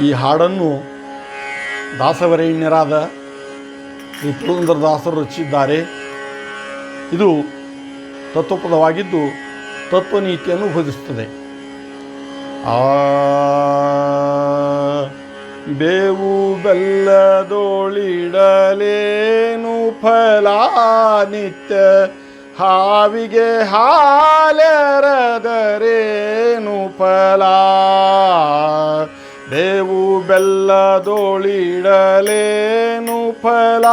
ಈ ಹಾಡನ್ನು ದಾಸವರೇಣ್ಯರಾದ ಶ್ರೀ ಪುರಂದರದಾಸರು ರಚಿಸಿದ್ದಾರೆ. ಇದು ತತ್ವಪದವಾಗಿದ್ದು ತತ್ವನೀತಿಯನ್ನು ಬೋಧಿಸುತ್ತದೆ. ಆ ಬೇವು ಬೆಲ್ಲದೋಳಿಡಲೇನು ಫಲ ನಿತ್ಯ? ಹಾವಿಗೆ ಹಾಲೆರದರೇನು ಫಲ? ಬೆಲ್ಲದೋಳಿಡಲೇನು ಫಲ?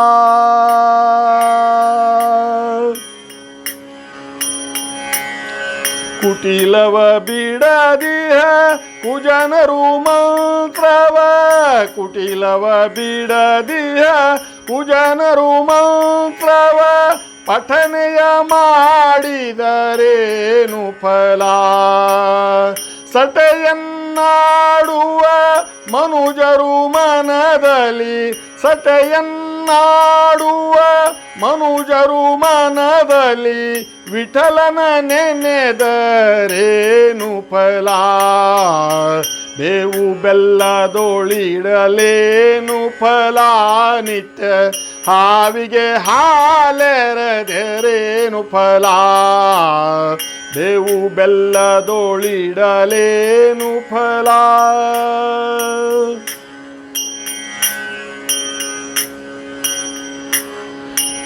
ಕುಟಿಲವ ಬಿಡದಿಹ ಕುಜನರು ಮಂತ್ರವ. ಕುಟಿಲವ ಬಿಡದಿಹ ಕುಜನರು ಮಂತ್ರವ. ಪಠನೆಯ ಮಾಡಿದರೇನು ಫಲ? ಸಟೆಯನ್ನಾಡುವ ಮನುಜರು ಮನದಲ್ಲಿ ಸಟೆಯನ್ನಾಡುವ ಮನುಜರು ಮನದಲ್ಲಿ ವಿಠಲನ ನೆನೆದರೇನು ಫಲ? ಬೇವು ಬೆಲ್ಲದೋಳಿಡಲೇನು ಫಲ? ನಿತ್ಯ ಹಾವಿಗೆ ಹಾಲೆರದರೇನು ಫಲ? ಬೇವು ಬೆಲ್ಲದೋಳಿಡಲೇನು ಫಲ?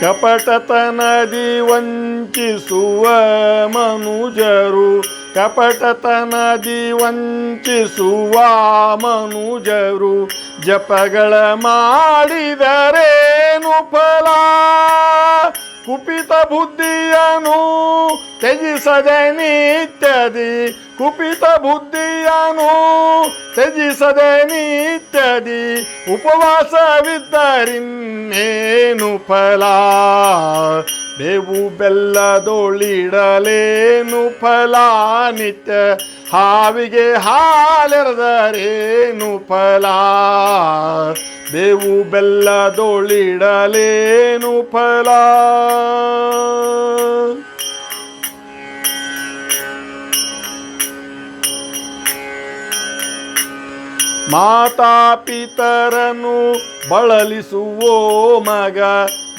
ಕಪಟತನದಿ ವಂಚಿಸುವ ಮನುಜರು ಕಪಟತನದಿ ವಂಚಿಸುವ ಮನುಜರು ಜಪಗಳ ಮಾಡಿದರೇನು ಫಲ? ಕುಪಿತ ಬುದ್ಧಿಯನು ತ್ಯಜಿಸದೆ ನಿತ್ಯದಿ ಕುಪಿತ ಬುದ್ಧಿಯನು, ತ್ಯಜಿಸದೆ ನಿತ್ಯದಿ, ಉಪವಾಸವಿದ್ದರಿನ್ನೇನು ಫಲ? ಬೇವು ಬೆಲ್ಲದೊಳಿಡಲೇನು ಫಲ? ನಿತ್ಯ ಹಾವಿಗೆ ಹಾಲೆರದರೇನು ಫಲ? ಬೇವು ಬೆಲ್ಲದೊಳಿಡಲೇನು ಫಲ? ಮಾತಾಪಿತರನು ಬಳಲಿಸುವೋ ಮಗ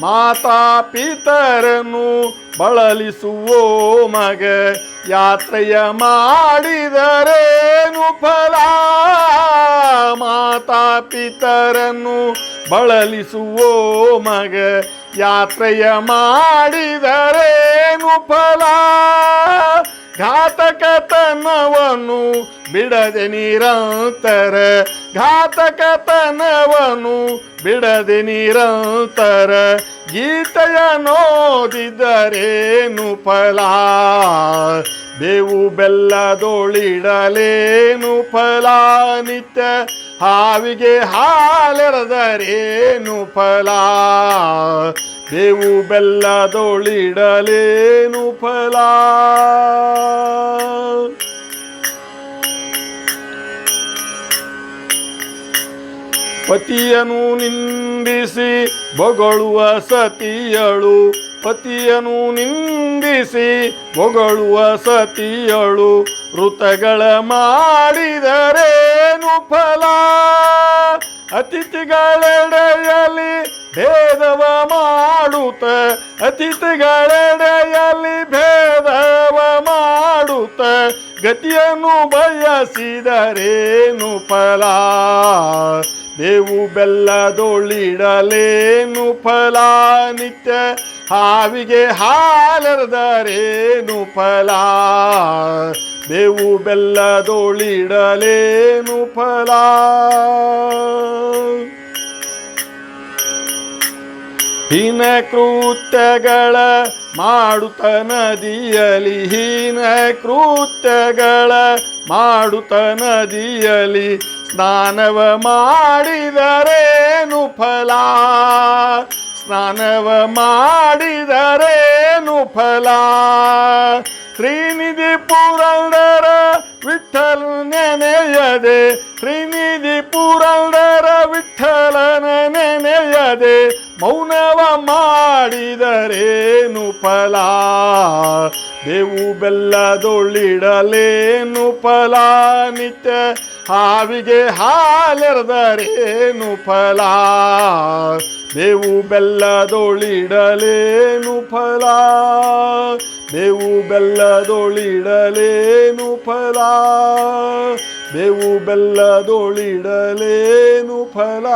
ಮಾತಾಪಿತರನು ಬಳಲಿಸುವೋ ಮಗ, ಯಾತ್ರೆಯ ಮಾಡಿದರೇನು ಫಲ? ಮಾತಾಪಿತರನು ಬಳಲಿಸುವೋ ಮಗ, ಯಾತ್ರೆಯ ಮಾಡಿದರೇನು ಫಲ? ಘಾತಕತನವನ್ನು ಬಿಡದೆ ನಿರಂತರ ಘಾತಕತನವನು ಬಿಡದೆ ನಿರಂತರ, ಗೀತೆಯ ನೋದಿದರೇನು ಫಲ? ಬೇವು ಬೆಲ್ಲದೊಳಿಡಲೇನು ಫಲ? ನಿತ್ಯ ಹಾವಿಗೆ ಹಾಲೆರದರೇನು ಫಲ? ಬೇವು ಬೆಲ್ಲದೊಳಿಡಲೇನು ಫಲ? ಪತಿಯನು ನಿಂದಿಸಿ ಬೊಗಳುವ ಸತಿಯಳು. ಪತಿಯನು ನಿಂದಿಸಿ ಬೊಗಳುವ ಸತಿಯಳು. ಋತಗಳ ಮಾಡಿದರೇನು ಫಲ ಅತಿಥಿಗಳೆಡೆಯಲ್ಲಿ ಭೇದವ ಮಾಡುತ್ತ. ಅತಿಥಿಗಳೆಡೆಯಲ್ಲಿ ಭೇದವ ಮಾಡುತ್ತ. ಗತಿಯನ್ನು ಬಯಸಿದರೇನು ಫಲ? ಬೇವು ಬೆಲ್ಲದೊಳಿಡಲೇನು ಫಲ? ನಿತ್ಯ ಹಾವಿಗೆ ಹಾಲರದರೇನು ಫಲ? ಬೇವು ಬೆಲ್ಲದೊಳಿಡಲೇನು ಫಲ? ಹೀನ ಕೃತ್ಯಗಳ ಮಾಡುತ್ತ ನದಿಯಲಿ ಹೀನ ಕೃತ್ಯಗಳ ಮಾಡುತ್ತ ನದಿಯಲಿ ಸ್ನಾನವ ಮಾಡಿದರೇನು ಫಲ? ಸ್ನಾನವ ಮಾಡಿದರೇನು ಫಲ? ಶ್ರೀನಿಧಿ ನೆನೆಯದೆ ಶ್ರೀನಿಧಿ ಪುರಂದರ ವಿಠಲನ ನೆನೆಯದೆ, ಮೌನವ ಮಾಡಿದರೇನು ಫಲ? ಬೇವು ಬೆಲ್ಲದೊಳ್ಳಿಡಲೇನು ಫಲ? ನಿತ್ಯ ಹಾವಿಗೆ ಹಾಲೆರೆದರೇನು ಫಲ? ಬೇವು ಬೆಲ್ಲದೊಳಿಡಲೇನು ಫಲ? ಬೇವು ಬೆಲ್ಲದೊಳಿಡಲೇನು ಫಲ? ಬೇವು ಬೆಲ್ಲದೊಳಿಡಲೇನು ಫಲ?